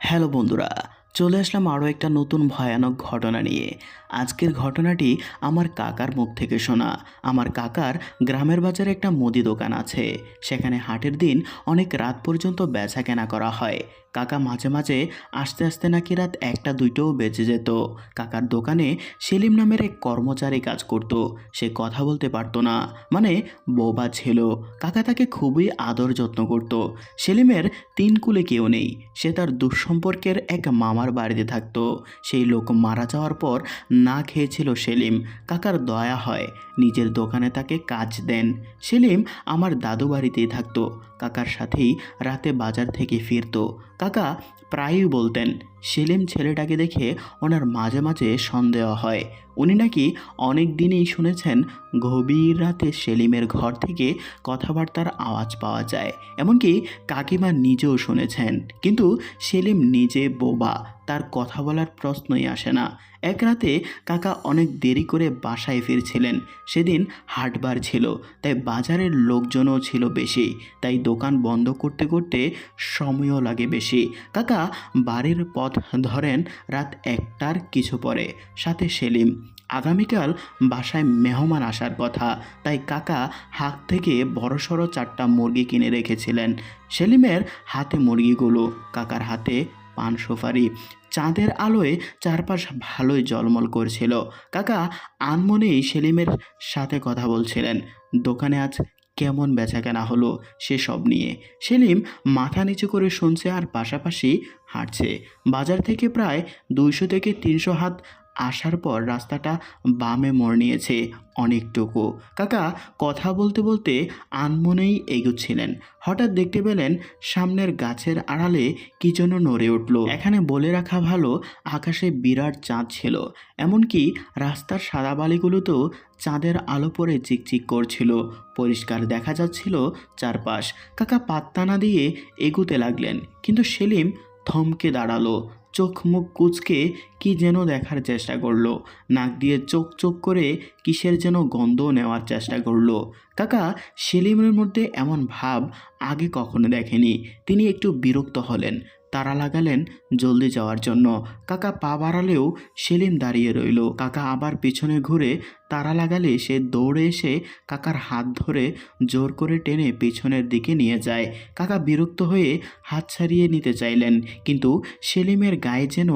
Hello বন্ধুরা চলে আসলাম আরও একটা নতুন ভয়ানক ঘটনা নিয়ে। আজকের ঘটনাটি আমার কাকার মুখ থেকে শোনা। আমার কাকার গ্রামের বাজারে একটা মুদি দোকান আছে। সেখানে হাটের দিন অনেক রাত পর্যন্ত বেচা কেনা করা হয়। কাকা মাঝে মাঝে আস্তে আস্তে নাকি রাত একটা দুইটোও বেঁচে যেত। কাকার দোকানে সেলিম নামের এক কর্মচারী কাজ করত। সে কথা বলতে পারতো না। মানে বোবা ছিল। কাকা তাকে খুবই আদর যত্ন করত। সেলিমের তিন কুলে কেউ নেই। সে তার দুঃসম্পর্কের এক মামার বাড়িতে থাকতো। সেই লোক মারা যাওয়ার পর না খেয়েছিল সেলিম। কাকার দয়া হয়, নিজের দোকানে তাকে কাজ দেন। সেলিম আমার দাদু বাড়িতেই থাকতো। কাকার সাথেই রাতে বাজার থেকে ফিরতো। কাকা প্রায়ই বলতেন, সেলিম ছেলেটাকে দেখে ওনার মাঝে মাঝে সন্দেহ হয়। উনি নাকি অনেক দিনই শুনেছেন গভীর রাতে সেলিমের ঘর থেকে কথাবার্তার আওয়াজ পাওয়া যায়। এমনকি কাকিমা নিজেও শুনেছেন। কিন্তু সেলিম নিজে বোবা তার কথা বলার প্রশ্নই আসে না। এক রাতে কাকা অনেক দেরি করে বাসায় ফিরছিলেন। সেদিন হাটবার ছিল, তাই বাজারের লোকজনও ছিল বেশি, তাই দোকান বন্ধ করতে করতে সময়ও লাগে বেশি। কাকা বাড়ির পথ ধরেন রাত একটার কিছু পরে। সাথে সেলিম, আগামীকাল বাসায় মেহমান আসার কথা, তাই কাকা হাত থেকে বড়সড় চারটা মুরগি কিনে রেখেছিলেন। সেলিমের হাতে মুরগিগুলো, কাকার হাতে পান সুপারি চাঁদের আলোয় চারপাশ ভালোই জলমল করছিল। কাকা আনমনেই সেলিমের সাথে কথা বলছিলেন। দোকানে আজ কেমন বেচাকেনা হলো সেসব নিয়ে। সেলিম মাথা নিচু করে শুনছে আর পাশাপাশি হাঁটছে। বাজার থেকে প্রায় দুইশো থেকে তিনশো হাত আসার পর রাস্তাটা বামে মোড় নিয়েছে অনেকটুকু। কাকা, কথা বলতে বলতে আনমনেই এগুচ্ছিলেন। হঠাৎ দেখতে পেলেন সামনের গাছের আড়ালে কি যেন নড়ে উঠল। এখানে বলে রাখা ভালো, আকাশে বিরাট চাঁদ ছিল। এমনকি রাস্তার সাদা বালিগুলোতেও চাঁদের আলো পরে চিকচিক করছিল। পরিষ্কার দেখা যাচ্ছিল চারপাশ। কাকা পাত্তা না দিয়ে এগুতে লাগলেন। কিন্তু সেলিম থমকে দাঁড়াল। চোখ মুখ কুচকে কি যেন দেখার চেষ্টা করল। নাক দিয়ে চোখ চোখ করে কিসের যেন গন্ধ নেওয়ার চেষ্টা করল। কাকা, সেলিমের মধ্যে এমন ভাব আগে কখনো দেখেনি। তিনি একটু বিরক্ত হলেন। তারা লাগালেন জলদি যাওয়ার জন্য। কাকা পা বাড়ালেও সেলিম দাঁড়িয়ে রইল। কাকা আবার পিছনে ঘুরে তারা লাগালে সে দৌড়ে এসে কাকার হাত ধরে জোর করে টেনে পিছনের দিকে নিয়ে যায়। কাকা বিরক্ত হয়ে হাত ছাড়িয়ে নিতে চাইলেন, কিন্তু সেলিমের গায়ে যেন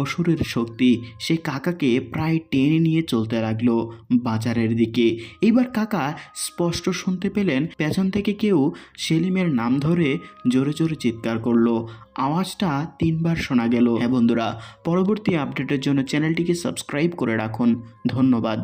অসুরের শক্তি সে কাকাকে প্রায় টেনে নিয়ে চলতে লাগল বাজারের দিকে। এইবার কাকা স্পষ্ট শুনতে পেলেন পেছন থেকে কেউ সেলিমের নাম ধরে জোরে জোরে চিৎকার করল। আওয়াজটা তিনবার শোনা গেল। হ্যাঁ বন্ধুরা, পরবর্তী আপডেটের জন্য চ্যানেলটিকে সাবস্ক্রাইব করে রাখুন। ধন্যবাদ।